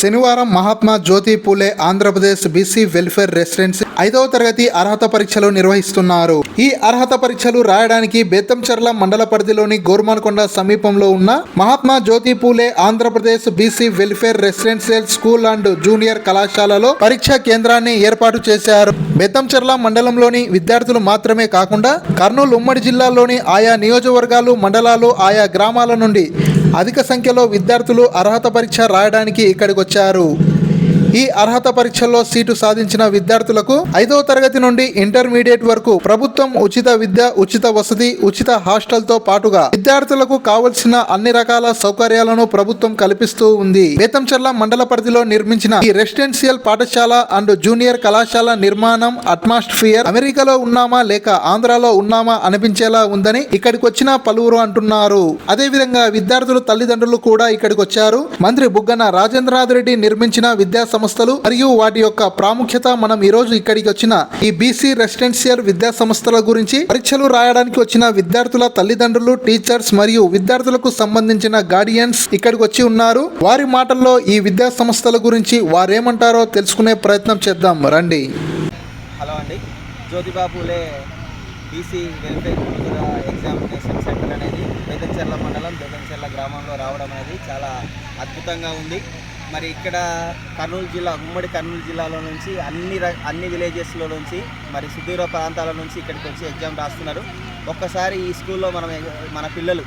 శనివారం Mahatma Jyoti Phule Andhra Pradesh BC welfare residency ఐదవ తరగతి అర్హత పరీక్షలు నిర్వహిస్తున్నారు. ఈ అర్హత పరీక్షలు రాయడానికి బేతంచెర్ల మండల పరిధిలోని గోర్మాన్కొండ సమీపంలో ఉన్న Mahatma Jyoti Phule Andhra Pradesh BC welfare residential school and junior కళాశాలలో పరీక్షా కేంద్రాన్ని ఏర్పాటు చేశారు. బేతంచెర్ల మండలంలోని విద్యార్థులు మాత్రమే కాకుండా కర్నూలు ఉమ్మడి జిల్లాలోని ఆయా నియోజకవర్గాలు మండలాలు ఆయా గ్రామాల నుండి అధిక సంఖ్యలో విద్యార్థులు అర్హత పరీక్ష రాయడానికి ఇక్కడికి వచ్చారు ఈ అర్హత పరీక్షల్లో సీటు సాధించిన విద్యార్థులకు ఐదవ తరగతి నుండి ఇంటర్మీడియట్ వరకు ప్రభుత్వం ఉచిత విద్య ఉచిత వసతి ఉచిత హాస్టల్తో పాటుగా విద్యార్థులకు కావలసిన అన్ని రకాల సౌకర్యాలను ప్రభుత్వం కల్పిస్తూ ఉంది. బేతంచెర్ల మండల పరిధిలో నిర్మించిన ఈ రెసిడెన్షియల్ పాఠశాల అండ్ జూనియర్ కళాశాల నిర్మాణం అట్మాస్ఫియర్ అమెరికాలో ఉన్నామా లేక ఆంధ్రాలో ఉన్నామా అనిపించేలా ఉందని ఇక్కడికి వచ్చిన పలువురు అంటున్నారు. అదేవిధంగా విద్యార్థులు తల్లిదండ్రులు కూడా ఇక్కడికి వచ్చారు మంత్రి బుగ్గన రాజేంద్రనాథ్ రెడ్డి నిర్మించిన విద్యా సంస్థలు మరియు వాటి యొక్క ప్రాముఖ్యత మనం ఈ రోజు ఇక్కడికి వచ్చిన ఈ బీసీ రెసిడెన్షియల్ విద్యా సంస్థల గురించి పరీక్షలు రాయడానికి వచ్చిన విద్యార్థుల తల్లిదండ్రులు టీచర్స్ మరియు విద్యార్థులకు సంబంధించిన గార్డియన్స్ ఇక్కడికి వచ్చి ఉన్నారు. వారి మాటల్లో ఈ విద్యా సంస్థల గురించి వారేమంటారో తెలుసుకునే ప్రయత్నం చేద్దాం. రండి. హలో అండి. Jyotiba Phule BC welfare examination centre అనేది బెదంచెర్ల మండలం బెదంచెర్ల గ్రామంలో రావడం అనేది చాలా అద్భుతంగా ఉంది. మరి ఇక్కడ కర్నూలు జిల్లా ఉమ్మడి కర్నూలు జిల్లాలో నుంచి అన్ని అన్ని విలేజెస్లో నుంచి మరి సుదూర ప్రాంతాల నుంచి ఇక్కడికి వచ్చి ఎగ్జామ్ రాస్తున్నారు. ఒక్కసారి ఈ స్కూల్లో మనం మన పిల్లలు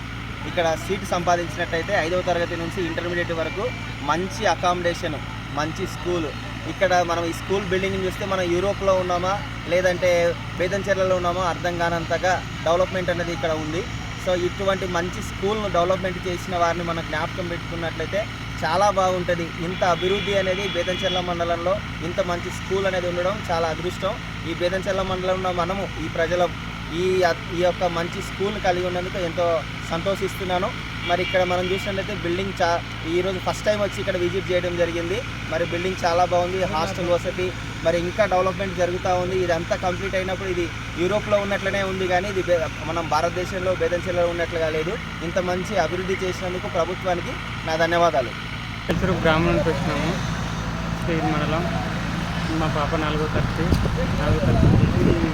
ఇక్కడ సీట్ సంపాదించినట్టయితే ఐదవ తరగతి నుంచి ఇంటర్మీడియట్ వరకు మంచి అకామిడేషన్ మంచి స్కూల్. ఇక్కడ మనం ఈ స్కూల్ బిల్డింగ్ చూస్తే మనం యూరోప్లో ఉన్నామా లేదంటే బేదంచెర్లలో ఉన్నామా అర్థం కానంతగా డెవలప్మెంట్ అనేది ఇక్కడ ఉంది. సో ఇటువంటి మంచి స్కూల్ను డెవలప్మెంట్ చేసిన వారిని మనం జ్ఞాపకం పెట్టుకున్నట్లయితే చాలా బాగుంటుంది. ఇంత అభివృద్ధి అనేది బేదంచెర్ల మండలంలో ఇంత మంచి స్కూల్ అనేది ఉండడం చాలా అదృష్టం. ఈ బేదంచెర్ల మండలంలో మనము ఈ ప్రజల ఈ ఈ యొక్క మంచి స్కూల్ కలిగి ఉన్నందుకు ఎంతో సంతోషిస్తున్నాను. మరి ఇక్కడ మనం చూసినట్లయితే బిల్డింగ్ చా ఈరోజు ఫస్ట్ టైం వచ్చి ఇక్కడ విజిట్ చేయడం జరిగింది. మరి బిల్డింగ్ చాలా బాగుంది. హాస్టల్ వసతి మరి ఇంకా డెవలప్మెంట్ జరుగుతూ ఉంది. ఇదంతా కంప్లీట్ అయినప్పుడు ఇది యూరోప్లో ఉన్నట్లనే ఉంది కానీ ఇది మనం భారతదేశంలో బేదంచెల్లో ఉన్నట్లుగా లేదు. ఇంత మంచి అభివృద్ధి చేసినందుకు ప్రభుత్వానికి నా ధన్యవాదాలు. పెంచరు గ్రామం నుంచి వచ్చినాము. స్టేట్ మండలం. మా పాప నాలుగో తరగతి. నాలుగో తరగతి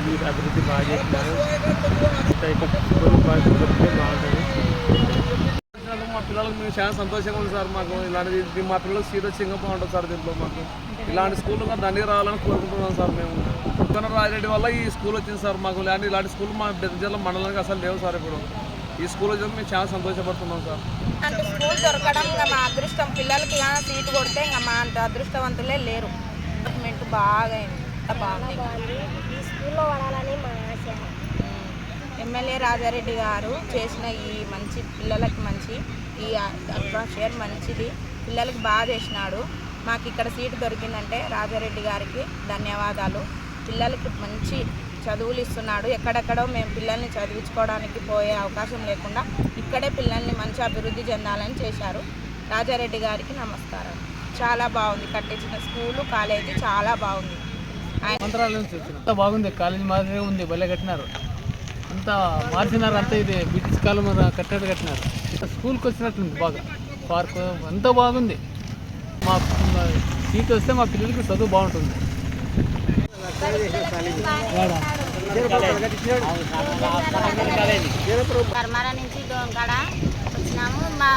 నుంచి అభివృద్ధి బాగా చేస్తున్నారు. బాగా దొరికితే బాగుంటుంది. మా పిల్లలకు మేము చాలా సంతోషంగా ఉంది సార్ మాకు. ఇలాంటి మా పిల్లలకు సీట్ వచ్చి బాగుంటుంది సార్ దీంట్లో మాకు. ఇలాంటి స్కూల్ దండిగా రావాలని కోరుకుంటున్నాం సార్ మేము. ఉత్తర రాజరెడ్డి వల్ల ఈ స్కూల్ వచ్చింది సార్ మాకు. ఇలాంటి ఇలాంటి స్కూల్ మా బెదజల్ల మండలానికి అసలు లేవు సార్ ఇప్పుడు. ఈ స్కూల్ వచ్చి మేము చాలా సంతోషపడుతున్నాం సార్. అంటే స్కూల్ దొరకడం ఇంకా మా అదృష్టం. పిల్లలకి ఇలా సీటు కొడితే ఇంకా మా అంత అదృష్టవంతులే లేరు. డెవలప్మెంట్ బాగా అయింది. అంత బాగుంది. ఈ స్కూల్లో వాడాలని మా ఆశ. ఎమ్మెల్యే రాజారెడ్డి గారు చేసిన ఈ మంచి పిల్లలకి మంచి ఈ అట్మాస్ఫియర్ మంచిది. పిల్లలకి బాగా చేసినాడు. మాకు ఇక్కడ సీటు దొరికిందంటే రాజారెడ్డి గారికి ధన్యవాదాలు. పిల్లలకి మంచి చదువులు ఇస్తున్నాడు ఎక్కడెక్కడో మేము పిల్లల్ని చదివించుకోవడానికి పోయే అవకాశం లేకుండా ఇక్కడే పిల్లల్ని మంచి అభివృద్ధి చెందాలని చేశారు. రాజారెడ్డి గారికి నమస్కారం. చాలా బాగుంది. కట్టించిన స్కూలు కాలేజీ చాలా బాగుంది. ఆయన అంత బాగుంది. కాలేజీ మాదిరిగా ఉంది. భలే కట్టినారు. అంతా మార్చినారు. అంతా ఇది బ్రిటిష్ కాలం కట్టడి కట్టినారు. స్కూల్కి వచ్చినట్లుంది బాగా. పార్క్ అంతా బాగుంది. మా సీట్ వస్తే మా పిల్లలకి చదువు బాగుంటుంది. కర్మార నుంచి దోంకాడ వచ్చినాము. మా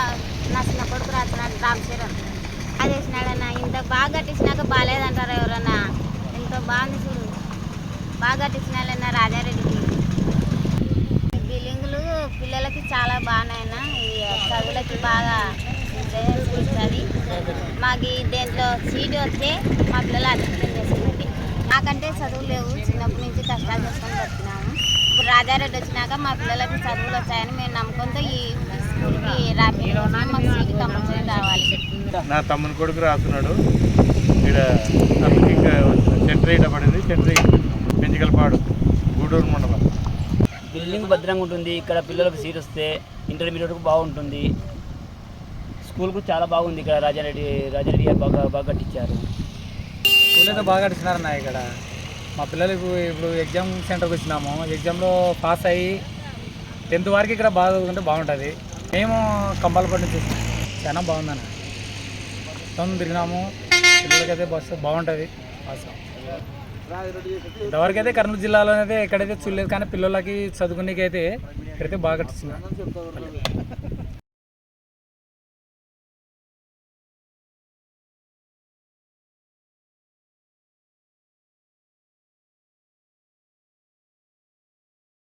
నా చిన్న కొడుకు రాసినాడు రామ్ చరణ్ అది వేసినాడన్న. ఇంత బాగా కట్టించినాక బాగాలేదంటారు ఎవరన్నా? ఎంతో బాగుంది చూడు. బాగా కట్టించినాడన్న రాజారెడ్డికి. బిల్డింగులు పిల్లలకి చాలా బాగున్నాయన్న. ఈ చదువులకి బాగా ఇస్తుంది మాకు దేంట్లో సీటు వస్తే మా పిల్లలు అడుగుతుంది నాకంటే చదువు లేవు. చిన్నప్పటి నుంచి కష్టాలు చేసుకొని బతికినాము ఇప్పుడు రాజారెడ్డి వచ్చినాక మా పిల్లలకి చదువులు వచ్చాయని మేము నమ్మకంతో ఈ ఈ స్కూల్కి రాపి మాకు సీటు కంపల్సరీ రావాలి. నా తమ్ముని కొడుకు రాస్తున్నాడు. ఇక్కడ సెంటర్ ఇట పడింది. సెంటర్ పెంచగలపాడు గూడూరు మండలం బిల్డింగ్ భద్రంగా ఉంటుంది. ఇక్కడ పిల్లలకు సీట్ వస్తే ఇంటర్మీడియట్కు బాగుంటుంది. స్కూల్ కూడా చాలా బాగుంది. ఇక్కడ రాజారెడ్డి రాజారెడ్డి బాగా బాగా కట్టించారు. స్కూల్ అయితే బాగా కట్టించినారన్న ఇక్కడ. మా పిల్లలకు ఇప్పుడు ఎగ్జామ్ సెంటర్కి వచ్చినాము. ఎగ్జామ్లో పాస్ అయ్యి టెన్త్ వరకు ఇక్కడ బాగా చదువుకుంటే బాగుంటుంది. మేము కంబాలపట్టి నుంచి చాలా బాగుందన్న. మొత్తం తిరిగినాము. పిల్లలకైతే బస్సు బాగుంటుంది. బస్సు ఇంతవరకు అయితే కర్నూలు జిల్లాలో అయితే ఎక్కడైతే చూడలేదు కానీ పిల్లలకి చదువుకునేకైతే ఇక్కడైతే బాగా కట్టించింది